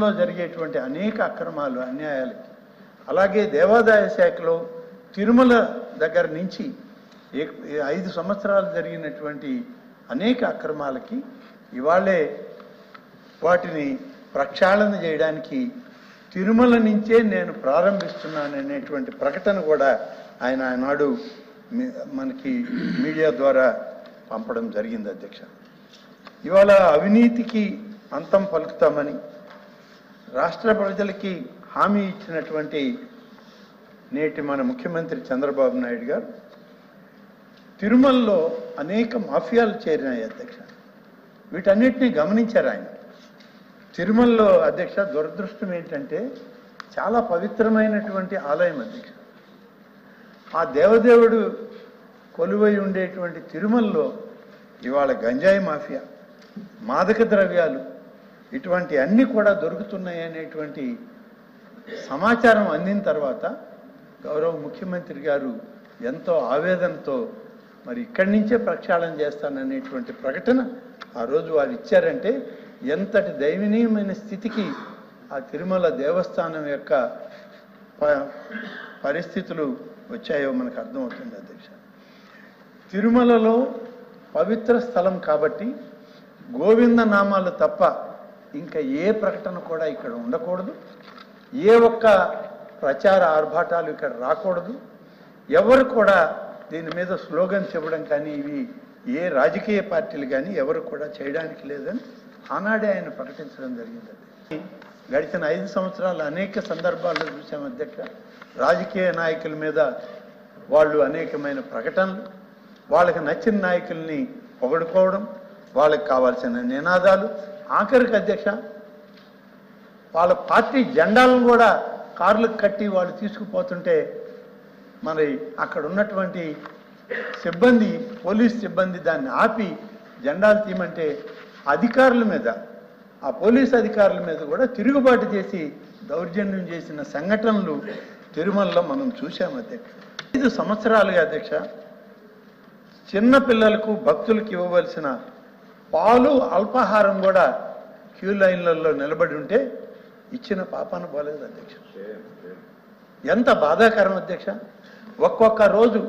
రాష్ట్రంలో జరిగేటువంటి అనేక అక్రమాలు అన్యాయాలకి. అలాగే దేవాదాయ శాఖలో తిరుమల దగ్గర నుంచి ఏ- ఐదు సంవత్సరాలు జరిగినటువంటి అనేక అక్రమాలకి ఇవాళే వాటిని ప్రక్షాళన చేయడానికి తిరుమల నుంచే నేను ప్రారంభిస్తున్నాను అనేటువంటి ప్రకటన కూడా ఆయన ఆనాడు మనకి మీడియా ద్వారా పంపడం జరిగింది అధ్యక్ష. ఇవాళ అవినీతికి అంతం పలుకుతామని రాష్ట్ర ప్రజలకి హామీ ఇచ్చినటువంటి నేటి మన ముఖ్యమంత్రి చంద్రబాబు నాయుడు గారు తిరుమలలో అనేక మాఫియాలు చేరినాయి అధ్యక్ష. వీటన్నిటినీ గమనించారు ఆయన. తిరుమలలో అధ్యక్ష దురదృష్టం ఏంటంటే చాలా పవిత్రమైనటువంటి ఆలయం అధ్యక్ష. ఆ దేవదేవుడు కొలువై ఉండేటువంటి తిరుమలలో ఇవాళ గంజాయి మాఫియా మాదక ద్రవ్యాలు ఇటువంటి అన్ని కూడా దొరుకుతున్నాయి అనేటువంటి సమాచారం అందిన తర్వాత గౌరవ ముఖ్యమంత్రి గారు ఎంతో ఆవేదనతో మరి ఇక్కడి నుంచే ప్రక్షాళన చేస్తాననేటువంటి ప్రకటన ఆ రోజు వారు ఇచ్చారంటే ఎంతటి దయనీయమైన స్థితికి ఆ తిరుమల దేవస్థానం యొక్క ప- పరిస్థితులు వచ్చాయో మనకు అర్థమవుతుంది అధ్యక్ష. తిరుమలలో పవిత్ర స్థలం కాబట్టి గోవింద నామాలు తప్ప ఇంకా ఏ ప్రకటన కూడా ఇక్కడ ఉండకూడదు. ఏ ఒక్క ప్రచార ఆర్భాటాలు ఇక్కడ రాకూడదు. ఎవరు కూడా దీని మీద స్లోగన్స్ ఇవ్వడం కానీ ఇవి ఏ రాజకీయ పార్టీలు కానీ ఎవరు కూడా చేయడానికి లేదని ఆనాడే ఆయన ప్రకటించడం జరిగింది. గడిచిన ఐదు సంవత్సరాలు అనేక సందర్భాల్లో చూసాం అధ్యక్ష. రాజకీయ నాయకుల మీద వాళ్ళు అనేకమైన ప్రకటనలు వాళ్ళకి నచ్చిన నాయకుల్ని పొగడుకోవడం వాళ్ళకి కావాల్సిన నినాదాలు ఆఖరికి అధ్యక్ష వాళ్ళ పార్టీ జెండాలను కూడా కార్లకు కట్టి వాళ్ళు తీసుకుపోతుంటే మరి అక్కడ ఉన్నటువంటి సిబ్బంది పోలీస్ సిబ్బంది దాన్ని ఆపి జెండాలు తీయమంటే అధికారుల మీద ఆ పోలీస్ అధికారుల మీద కూడా తిరుగుబాటు చేసి దౌర్జన్యం చేసిన సంఘటనలు తిరుమలలో మనం చూసాం అధ్యక్ష. ఐదు సంవత్సరాలుగా అధ్యక్ష చిన్న పిల్లలకు భక్తులకు ఇవ్వవలసిన పాలు అల్పాహారం కూడా క్యూ లైన్లలో నిలబడి ఉంటే ఇచ్చిన పాపాన పోలేదు అధ్యక్ష. ఎంత బాధాకరం అధ్యక్ష. ఒక్కొక్క రోజు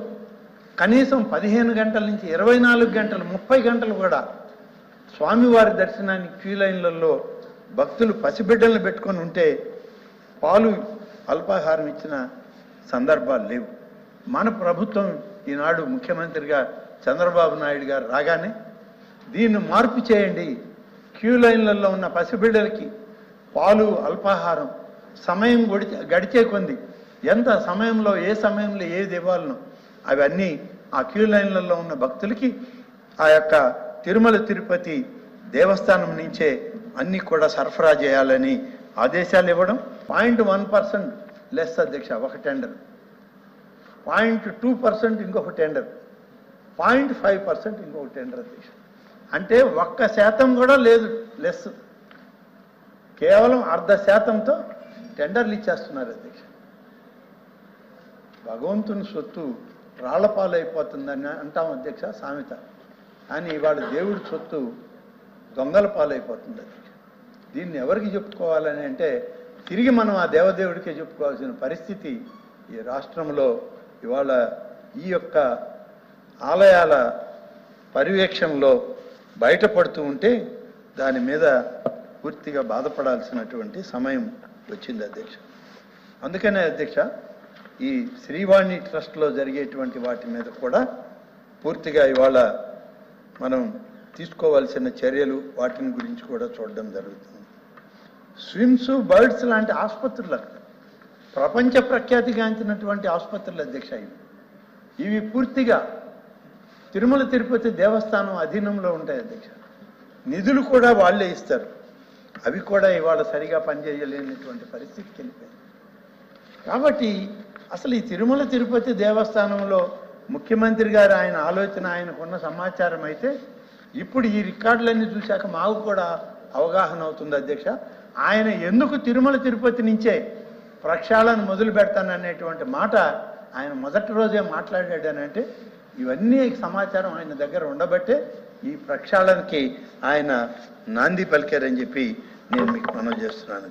కనీసం పదిహేను గంటల నుంచి ఇరవై నాలుగు గంటలు ముప్పై గంటలు కూడా స్వామివారి దర్శనానికి క్యూ లైన్లలో భక్తులు పసిబిడ్డలను పెట్టుకొని ఉంటే పాలు అల్పాహారం ఇచ్చిన సందర్భాలు లేవు. మన ప్రభుత్వం ఈనాడు ముఖ్యమంత్రిగా చంద్రబాబు నాయుడు గారు రాగానే దీన్ని మార్పు చేయండి. క్యూ లైన్లలో ఉన్న పసిబిడ్డలకి పాలు అల్పాహారం సమయం గడిచే గడిచే కొంది. ఎంత సమయంలో ఏ సమయంలో ఏది ఇవ్వాలను అవన్నీ ఆ క్యూ లైన్లలో ఉన్న భక్తులకి ఆ యొక్క తిరుమల తిరుపతి దేవస్థానం నుంచే అన్నీ కూడా సరఫరా చేయాలని ఆదేశాలు ఇవ్వడం. పాయింట్ వన్ పర్సెంట్ లెస్ అధ్యక్ష ఒక టెండర్. పాయింట్ టూ పర్సెంట్ ఇంకొక టెండర్. పాయింట్ ఫైవ్ పర్సెంట్ ఇంకొక టెండర్ అధ్యక్ష. అంటే ఒక్క శాతం కూడా లేదు లెస్ కేవలం అర్ధ శాతంతో టెండర్లు ఇచ్చేస్తున్నారు అధ్యక్ష. భగవంతుని సొత్తు రాళ్ళపాలైపోతుందని అంటాం అధ్యక్ష సామెత. కానీ ఇవాళ దేవుడి సొత్తు దొంగల పాలైపోతుంది అధ్యక్ష. దీన్ని ఎవరికి చెప్పుకోవాలని అంటే తిరిగి మనం ఆ దేవదేవుడికే చెప్పుకోవాల్సిన పరిస్థితి ఈ రాష్ట్రంలో ఇవాళ ఈ యొక్క ఆలయాల పర్యవేక్షణలో బయటపడుతూ ఉంటే దాని మీద పూర్తిగా బాధపడాల్సినటువంటి సమయం వచ్చింది అధ్యక్ష. అందుకనే అధ్యక్ష ఈ శ్రీవాణి ట్రస్ట్లో జరిగేటువంటి వాటి మీద కూడా పూర్తిగా ఇవాళ మనం తీసుకోవాల్సిన చర్యలు వాటిని గురించి కూడా చూడడం జరుగుతుంది. స్విమ్స్ బర్డ్స్ లాంటి ఆసుపత్రులు ప్రపంచ ప్రఖ్యాతిగాంచినటువంటి ఆసుపత్రులు అధ్యక్ష ఇవి. ఇవి పూర్తిగా తిరుమల తిరుపతి దేవస్థానం అధీనంలో ఉంటాయి అధ్యక్ష. నిధులు కూడా వాళ్ళే ఇస్తారు. అవి కూడా ఇవాళ సరిగా పనిచేయలేనటువంటి పరిస్థితికి వెళ్ళిపోయింది కాబట్టి అసలు ఈ తిరుమల తిరుపతి దేవస్థానంలో ముఖ్యమంత్రి గారు ఆయన ఆలోచన ఆయనకున్న సమాచారం అయితే ఇప్పుడు ఈ రికార్డులన్నీ చూశాక మాకు కూడా అవగాహన అవుతుంది అధ్యక్ష. ఆయన ఎందుకు తిరుమల తిరుపతి నుంచే ప్రక్షాళన మొదలు పెడతాననేటువంటి మాట ఆయన మొదటి రోజే మాట్లాడాడనంటే ఇవన్నీ సమాచారం ఆయన దగ్గర ఉండబట్టే ఈ ప్రక్షాళనకి ఆయన నాంది పలికారని చెప్పి నేను మీకు మనం చేస్తున్నాను.